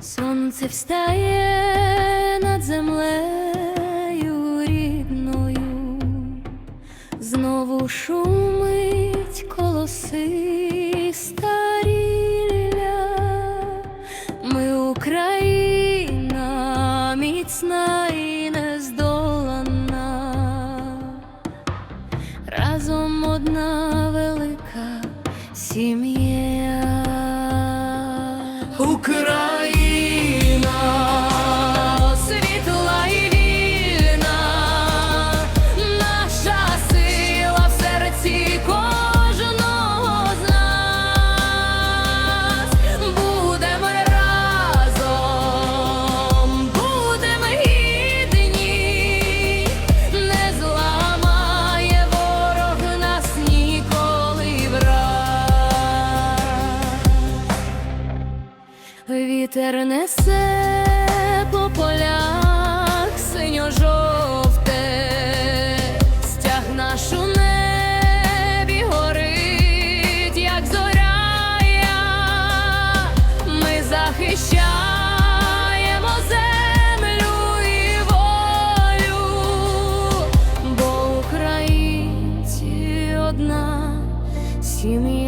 Сонце встає над землею рідною, знову шумить колоси старілля, ми Україна міцна і нездолана, разом одна велика сім'я. Україна вітер несе по полях синьо-жовте, стяг наш у небі горить, як зоря, ми захищаємо землю і волю, бо українці одна сім'я.